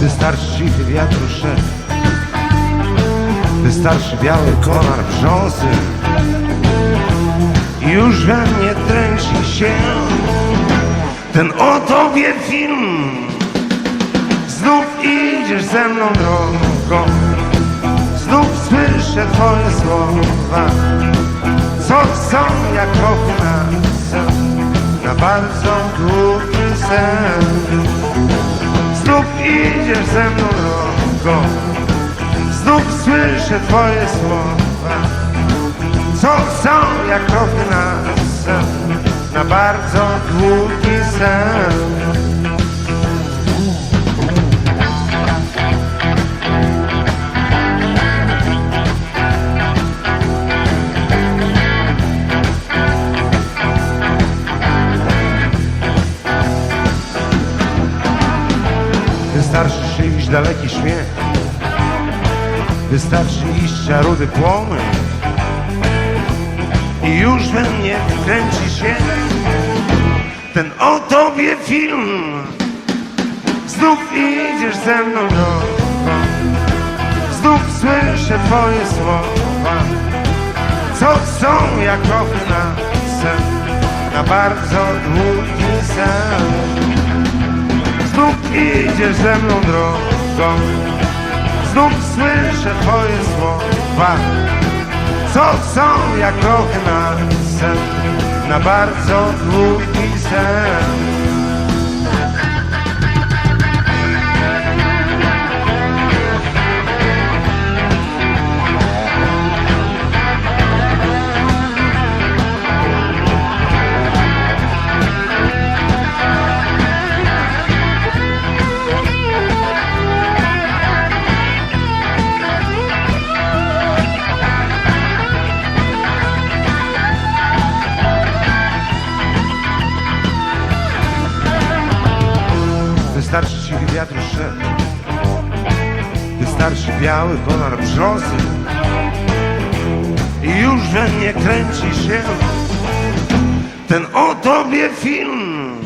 Wystarczy cichy wiatru szep Wystarczy biały konar brzązy już we mnie tręci się Ten o tobie film idziesz ze mną drogą. Znów słyszę twoje słowa. Co są jak krochy na bardzo długi sen. Znów idziesz ze mną drogą. Znów słyszę twoje słowa. Co są jak krochy na sen Na bardzo długi sen Wystarczy czyjś daleki śmiech. Wystarczy iść rudy płomień I już we mnie kręci się Ten o tobie film. Znów idziesz ze mną drogą Znów słyszę twoje słowa. Co są jak krochy na sen. Na bardzo długi sen Znów idziesz ze mną drogą. Znów słyszę twoje słowa. Co są jak krochy na sen. Na bardzo długi sen wiatr szep Wystarczy biały konar brzozy I już we mnie kręci się Ten o tobie film.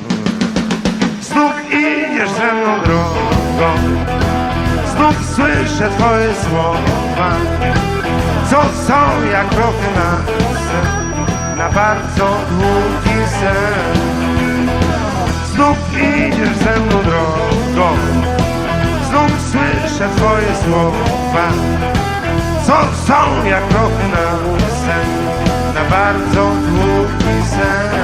Znów idziesz ze mną drogą. Znów słyszę twoje słowa Co są jak krochy na sen Na bardzo długi sen Znów idziesz ze mną słyszę twoje słowa Co są jak krochy na sen Na bardzo długi sen